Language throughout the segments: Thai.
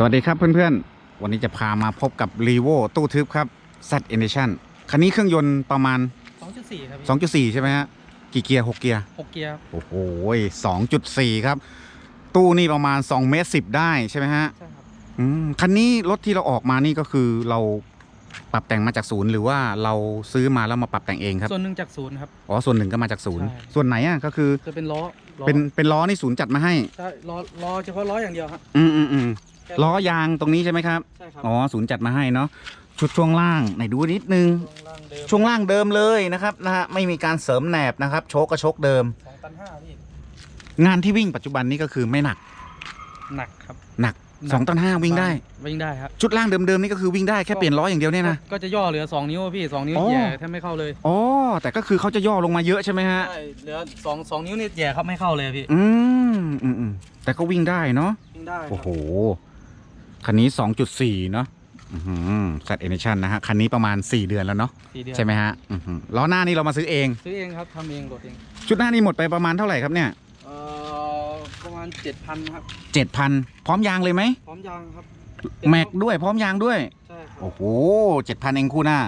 สวัสดีครับเพื่อนๆ วันนี้จะพามาพบกับ r e v o ตู้ทึบครับ Z Edition คันนี้เครื่องยนต์ประมาณ 2.4 ครับพี่2.4 ใช่ไหมฮะ กี่เกียร์ 6 เกียร์หกเกียร์ โอ้โห2.4 ครับ ตู้นี่ประมาณ2เมตร10 ได้ใช่ไหมฮะ ใช่ครับ อืม คันนี้รถที่เราออกมานี่ก็คือเราปรับแต่งมาจากศูนย์หรือว่าเราซื้อมาแล้วมาปรับแต่งเองครับ ส่วนหนึ่งจากศูนย์ครับ อ๋อ ส่วนหนึ่งก็มาจากศูนย์ ใช่ ส่วนไหนอะก็คือจะเป็นล้อล้อเป็นเป็นล้อนี่ศูนย์จัดมาให้ ใช่ล้อล้อเฉพาะล้ออย่างเดียวครับ อืมอืมอืมแค่ ล้อยางตรงนี้ใช่ไหมครับใช่ครับอ๋อศูนย์จัดมาให้เนาะชุดช่วงล่างไหนดูนิดนึง ช่วงล่างเดิมช่วงล่างเดิมเลยนะครับนะฮะไม่มีการเสริมแหนบนะครับโชกกระโชกเดิม สองตันห้าพี่งานที่วิ่งปัจจุบันนี้ก็คือไม่หนักหนักครับหนัก สองตันห้าวิ่งได้ วิ่งได้ครับชุดล่างเดิมๆนี่ก็คือวิ่งได้แค่เปลี่ยนล้ออย่างเดียวเนี่ยนะ ก็จะย่อเหลือ 2 นิ้วพี่ 2 นิ้วอ๋อ แย่แทบไม่เข้าเลยอ๋อแต่ก็คือเขาจะย่อลงมาเยอะใช่ไหมฮะ ใช่เหลือ2 2นิ้วนี่แย่ครับไม่เข้าเลยพี่อืมอืมอืมแต่ก็วิ่งได้เนาะ วิ่งได้ครับโอ้โห คันนี้ 2.4 เนาะสัตว์เอเนชั่นนะฮะ คันนี้ประมาณ 4 เดือนแล้วเนาะสี่เดือนใช่ไหมฮะอื้อหือล้อหน้านี่เรามาซื้อเอง ซื้อเองครับทำเองโหลดเองชุดหน้านี่หมดไปประมาณเท่าไหร่ครับเนี่ย เอ่อประมาณ7,000ครับ 7,000 พร้อมยางเลยไหมพร้อมยางครับแม็กด้วยพร้อมยางด้วย ใช่ครับ โอ้โหเจ็ดพันเองคู่หน้า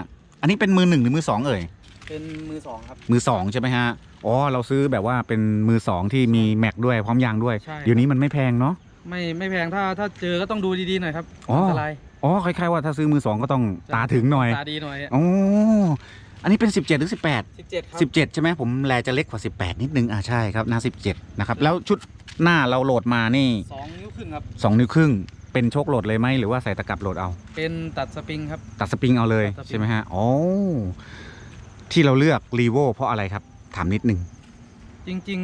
อันนี้เป็นมือหนึ่งหรือมือสองเอ่ย เป็นมือสองครับ มือสองใช่ไหมฮะ อ๋อ เราซื้อแบบว่าเป็นมือสองที่มีแม็กด้วยพร้อมยางด้วย ใช่เดี๋ยวนี้มันไม่แพงเนาะ ไม่ไม่แพงถ้าถ้าเจอก็ต้องดูดีๆหน่อยครับอ๋ออั นตรายอ๋อคล้ายๆว่าถ้าซื้อมือสองก็ต้องตาถึงหน่อยตาดีหน่อยโอ้อันนี้เป็น 17 หรือ 18 17ครับ17 ใช่ไหมผมแลจะเล็กกว่า 18 นิดนึงอ่าใช่ครับหน้า 17 นะครับ แล้วชุดหน้าเราโหลดมานี่ สองนิ้วครึ่งครับ 2 นิ้วครึ่ง เป็นโชคโหลดเลยไหมหรือว่าใส่ตะกรับโหลดเอา เป็นตัดสปริงครับ ตัดสปริงเอาเลยตัดสปริง ใช่ไหมฮะอ๋อที่เราเลือกรีโวเพราะอะไรครับ ถามนิดนึง จริง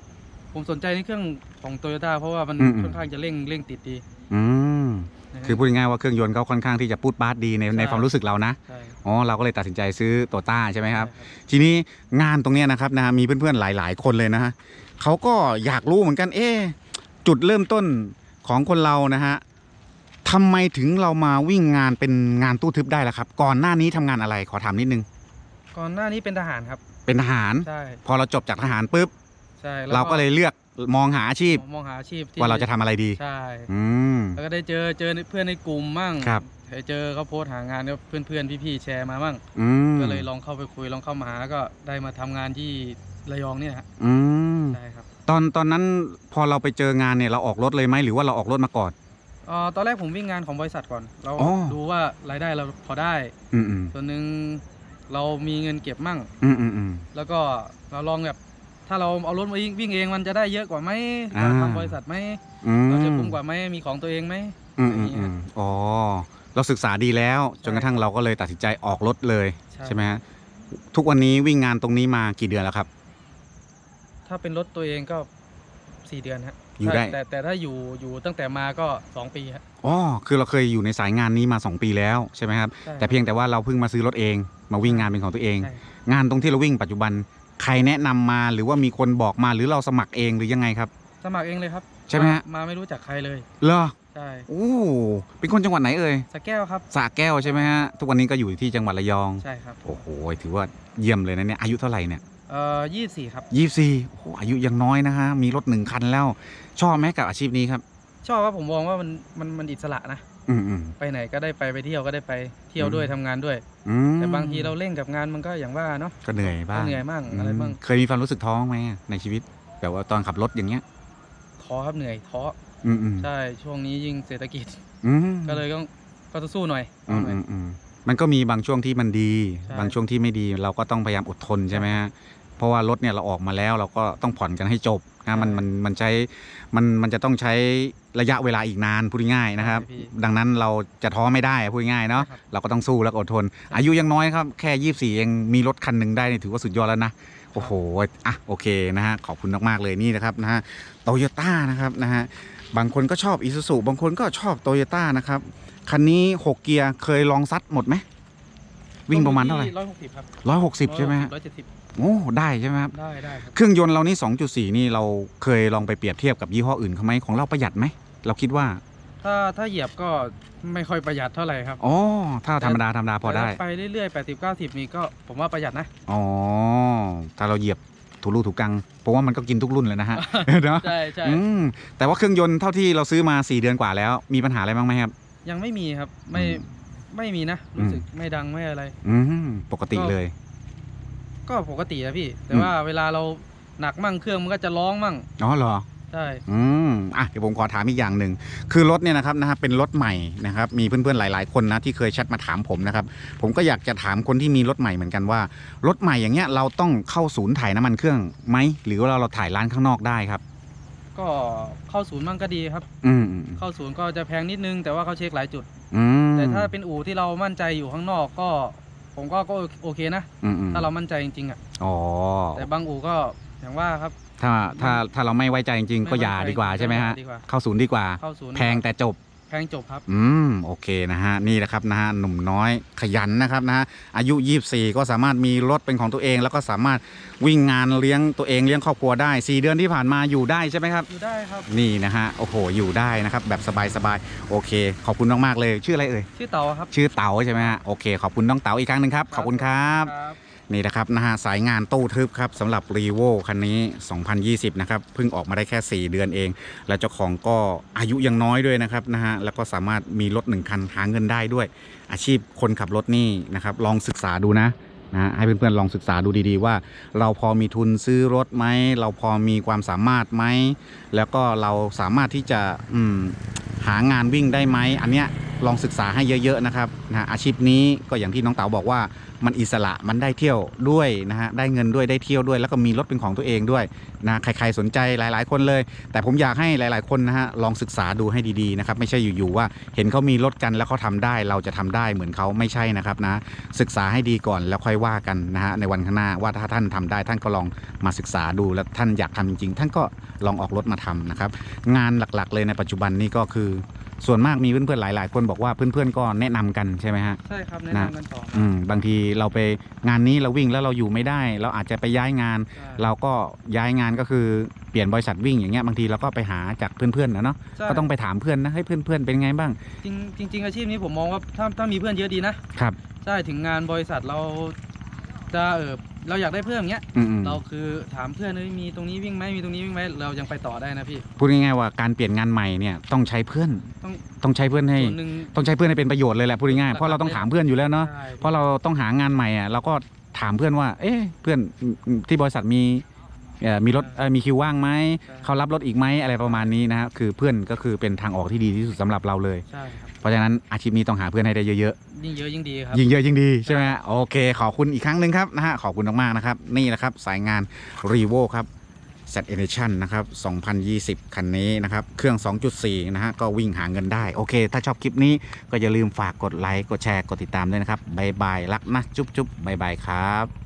ๆ ผมสนใจในเครื่อง ของโตโยต้าเพราะว่ามันอืมอืม ค่อนข้างจะเร่งเร่งติดดีอืมนะรับ คือพูดง่ายๆว่าเครื่องยนต์เขาค่อนข้างที่จะพูดบาสดีในใช่ ในความรู้สึกเรานะใช่อ๋อเราก็เลยตัดสินใจซื้อโตต้าใช่ไหมครับใช่ทีนี้งานตรงเนี้ยนะครับนะฮะมีเพื่อนๆหลาย ๆ คนเลยนะฮะเขาก็อยากรู้เหมือนกัน เอ๊ะจุดเริ่มต้นของคนเรานะฮะทำไมถึงเรามาวิ่งงานเป็นงานตู้ทึบได้ล่ะครับ ก่อนหน้านี้ทำงานอะไรขอถามนิดนึง ก่อนหน้านี้เป็นทหารครับเป็นทหาร ใช่พอเราจบจากทหารปุ๊บ ใช่แวเราก็เลยเลือกมองหาอาชีพ มองหาอาชีพที่ว่าเราจะทำอะไรดี ใช่ อืม แล้วก็ได้เจอเจอเพื่อนในกลุ่มมั่งครับ ได้เจอเขาโพสต์หางานก็เพื่อนๆพี่ๆแชร์มามั่ง อืมก็เลยลองเข้าไปคุยลองเข้ามาหาแล้วก็ได้มาทำงานที่ระยองเนี่ยฮะอืมใช่ครับตอนตอนนั้นพอเราไปเจองานเนี่ยเราออกรถเลยไหมหรือว่าเราออกรถมาก่อน เอ่อตอนแรกผมวิ่งงานของบริษัทก่อน เราอ๋อ ดูว่ารายได้เราพอได้ อืมอืมส่วนหนึ่งเรามีเงินเก็บมั่ง อืมอืมอืมแล้วก็เราลองแบบ ถ้าเราเอารถมาวิ่งวิ่งเองมันจะได้เยอะกว่าไหมอ่าเราทำบริษัทไหมอืมเราจะคุ้มกว่าไหมมีของตัวเองไหมอืมออืย่ามงเงี้อืยมอ๋อเราศึกษาดีแล้วจนกระทั่งเราก็เลยตัดสินใจออกรถเลยใช่ใช่ไหมฮะทุกวันนี้วิ่งงานตรงนี้มากี่เดือนแล้วครับ ถ้าเป็นรถตัวเองก็สี่เดือนฮะอยู่ได้ แต่แต่ถ้าอยู่อยู่ตั้งแต่มาก็สองปีฮะอ๋อคือเราเคยอยู่ในสายงานนี้มา 2 ปีแล้วใช่ไหมครับ ใช่แต่เพียงแต่ว่าเราเพิ่งมาซื้อรถเอง มาวิ่งงานเป็นของตัวเอง ใช่งานตรงที่เราวิ่งปัจจุบัน ใครแนะนำมาหรือว่ามีคนบอกมาหรือเราสมัครเองหรือยังไงครับ สมัครเองเลยครับใช่ไหมฮะามาไม่รู้จักใครเลยเหรอใช่โอ้เป็นคนจังหวัดไหนเอ่ยสระแก้วครับสระแก้วใช่ไหมฮะทุกวันนี้ก็อยู่ที่จังหวัดระยอง ใช่ครับโอ้โหถือว่าเยี่ยมเลยนะเนี่ยอายุเท่าไหร่เนี่ยเอ่อยี่สี่ครับ ยี่สี่โอ้โหอายุยังน้อยนะฮะมีรถหนึ่งคันแล้ว ชอบไหมกับอาชีพนี้ครับ ชอบว่าผมมองว่ามันมันมันอิสระนะ อืมอืม ไปไหนก็ได้ไปไปเที่ยวก็ได้ไปเที่ยวด้วยอืม ทำงานด้วย อืมแต่บางทีเราเร่งกับงานมันก็อย่างว่าเนาะก็เหนื่อยบ้างก็เหนื่อยบ้างอะไรบ้างเคยมีความรู้สึกท้อไหมในชีวิตแบบว่าตอนขับรถอย่างเงี้ย ท้อครับเหนื่อยท้ออืมอืมใช่ช่วงนี้ยิ่งเศรษฐกิจอืมก็เลยต้องก็ต้องสู้หน่อยอืเอามหน่อย อืมอืมมันก็มีบางช่วงที่มันดี ใช่ บางช่วงที่ไม่ดีเราก็ต้องพยายามอดทนใช่ไหมฮะเพราะว่ารถเนี่ยเราออกมาแล้วเราก็ต้องผ่อนกันให้จบ นะมันมันมันใช้มันมันจะต้องใช้ระยะเวลาอีกนานพูดง่ายๆนะครับ ใช่พี่ดังนั้นเราจะท้อไม่ได้พูดง่ายๆเนาะใช่ครับเราก็ต้องสู้แล้วก็อดทน อายุยังน้อยครับ แค่ยี่สี่เองมีรถคันหนึ่งได้นี่ถือว่าสุดยอดแล้วนะ โอ้โหอะโอเคนะฮะขอบคุณมากๆเลยนี่นะครับนะฮะโตโยต้านะครับนะฮะบางคนก็ชอบอีซูซูบางคนก็ชอบโตโยต้านะครับคันนี้ 6 เกียร์เคยลองซัดหมดไหม วิ่งประมาณเท่าไหร่ร้อยหกสิบครับร้อยหกสิบใช่ไหมฮะร้อยเจ็ดสิบโอ้ได้ใช่ไหมครับได้ได้ครับเครื่องยนต์เรานี่2.4นี่เราเคยลองไปเปรียบเทียบกับยี่ห้ออื่นเขาไหมของเราประหยัดไหมเราคิดว่า ถ้าถ้าเหยียบก็ไม่ค่อยประหยัดเท่าไหร่ครับอ๋อถ้าธรรมดาธรรมดาพอได้แต่ถ้าไปเรื่อยๆแปดสิบเก้าสิบนี่ก็ผมว่าประหยัดนะอ๋อถ้าเราเหยียบถูรูถูกกังเพราะว่ามันก็กินทุกรุ่นเลยนะฮะเนาะใช่ใช่อืมแต่ว่าเครื่องยนต์เท่าที่เราซื้อมา 4 เดือนกว่าแล้ว มีปัญหาอะไรบ้างไหมครับ ยังไม่มีครับไม่อืม ไม่มีนะอืมรู้สึกไม่ดังไม่อะไร อืมปกติก็เลย ก็ปกติอะพี่ แต่อืมว่าเวลาเราหนักมั่งเครื่องมันก็จะร้องมั่งอ๋อเหรอใช่อืมอะเดี๋ยวผมขอถามอีกอย่างหนึ่งคือรถเนี่ยนะครับนะฮะเป็นรถใหม่นะครับมีเพื่อนๆหลาย ๆ คนนะที่เคยแชทมาถามผมนะครับผมก็อยากจะถามคนที่มีรถใหม่เหมือนกันว่ารถใหม่อย่างเงี้ยเราต้องเข้าศูนย์ถ่ายน้ำมันเครื่องไหมหรือว่าเราเราถ่ายร้านข้างนอกได้ครับ ก็เข้าศูนย์มั่งก็ดีครับ อืมอืมเข้าศูนย์ก็จะแพงนิดนึงแต่ว่าเขาเช็คหลายจุด อืม แต่ถ้าเป็นอู่ที่เรามั่นใจอยู่ข้างนอกก็ ผมก็ก็โอเคนะ อืมอืมถ้าเรามั่นใจจริงๆอะ อ๋อแต่บางอู่ก็อย่างว่าครับ ถ้าถ้าถ้าเราไม่ไว้ใจจริงๆ ก็ไม่ไว้อย่าใจดีกว่าใช่ไหมฮะดีกว่า เข้าศูนย์ดีกว่า เข้าศูนย์แพงแต่จบ แพงจบครับ อืมโอเคนะฮะนี่แหละครับนะฮะหนุ่มน้อยขยันนะครับนะฮะอายุ 24 ก็สามารถมีรถเป็นของตัวเอง แล้วก็สามารถวิ่งงานเลี้ยงตัวเองเลี้ยงครอบครัวได้ 4 เดือนที่ผ่านมาอยู่ได้ใช่ไหมครับ อยู่ได้ครับ นี่นะฮะโอ้โหอยู่ได้นะครับแบบสบายๆโอเค ขอบคุณมากๆเลย ชื่ออะไรเอ่ยชื่อเต๋าครับ ชื่อเต๋าใช่ไหมฮะโอเค ขอบคุณน้องเต๋าอีกครั้งหนึ่งครับขอบคุณครับ ครับ นี่นะครับนะฮะสายงานตู้ทึบครับสำหรับ r ีโวคันนี้ 2020 นะครับเพิ่งออกมาได้แค่ 4 เดือนเอง และเจ้าของก็อายุยังน้อยด้วยนะครับนะฮะแล้วก็สามารถมีรถหนึ่งคันหาเงินได้ด้วย อาชีพคนขับรถนี่นะครับลองศึกษาดูนะนะให้เพื่อนๆลองศึกษาดูดีๆว่า เราพอมีทุนซื้อรถไหม เราพอมีความสามารถไหม แล้วก็เราสามารถที่จะหางานวิ่งได้ไหมอันเนี้ย ลองศึกษาให้เยอะๆนะครับนะอาชีพนี้ก็อย่างที่น้องเต๋าบอกว่ามันอิสระมันได้เที่ยวด้วยนะฮะได้เงินด้วยได้เที่ยวด้วย แล้วก็มีรถเป็นของตัวเองด้วยนะใครๆสนใจหลาย ๆ คนเลย แต่ผมอยากให้หลาย ๆ คนนะฮะลองศึกษาดูให้ดีๆนะครับไม่ใช่อยู่ๆว่าเห็นเขามีรถกันแล้วเขาทำได้ เราจะทำได้เหมือนเขาไม่ใช่นะครับนะศึกษาให้ดีก่อนแล้วค่อยว่ากันนะฮะในวันข้างหน้าว่าถ้าท่านทำได้ท่านก็ลองมาศึกษาดูแล้วท่านอยากทำจริงๆ ท่านก็ลองออกรถมาทำนะครับงานหลักๆ เลยในปัจจุบันนี้ก็คือ ส่วนมากมีเพื่อนๆหลาย ๆ คนบอกว่าเพื่อนๆก็แนะนำกันใช่ไหมฮะ ใช่ครับแนะนะนำกันต่ออืมบางทีเราไปงานนี้เราวิ่งแล้วเราอยู่ไม่ได้ เราอาจจะไปย้ายงานใช่เราก็ย้ายงานก็คือเปลี่ยนบริษัทวิ่งอย่างเงี้ยบางทีเราก็ไปหาจากเพื่อนๆนะเนาะใช่ก็ต้องไปถามเพื่อนนะให้ยเพื่อนๆเป็นไงบ้าง จริงจริง ๆ อาชีพนี้ผมมองว่าถ้าถ้ามีเพื่อนเยอะดีนะครับ ใช่ถึงงานบริษัทเราจะเออ เราอยากได้เพิ่มอย่างเงี้ย อืมเราคือถามเพื่อนเลยมีตรงนี้วิ่งไหมมีตรงนี้วิ่งไหมเรายังไปต่อได้นะพี่ พูดง่ายๆว่าการเปลี่ยนงานใหม่เนี่ยต้องใช้เพื่อนต้อง ต้องใช้เพื่อนให้ส่วนหนึ่ง ต้องใช้เพื่อนให้เป็นประโยชน์เลยแหละพูดง่ายๆเพราะเราต้องถามเพื่อนอยู่แล้วเนาะใช่เพราะเราต้องหางานใหม่อะเราก็ถามเพื่อนว่า เอ๊ะเพื่อนที่บริษัทมีเอ่อมีรถเอ่อมีคิวว่างไหมเขารับรถอีกไหมอะไรประมาณนี้นะฮะคือเพื่อนก็คือเป็นทางออกที่ดีที่สุดสำหรับเราเลย ใช่ครับ เพราะฉะนั้นอาชีพนี้ต้องหาเพื่อนให้ได้เยอะ ยิ่งเยอะยิ่งดีครับ ยิ่งเยอะยิ่งดีใช่ไหมฮะโอเค ขอบคุณอีกครั้งหนึ่งครับนะฮะขอบคุณมากๆนะครับ นี่แหละครับสายงานรีโวครับ Z Edition นะครับ 2020 คันนี้นะครับ เครื่อง 2.4 นะฮะ ก็วิ่งหาเงินได้ โอเค ถ้าชอบคลิปนี้ก็อย่าลืมฝากกดไลค์ กดแชร์ กดติดตามด้วยนะครับบายบาย รักนะ จุ๊บจุ๊บบายบายครับ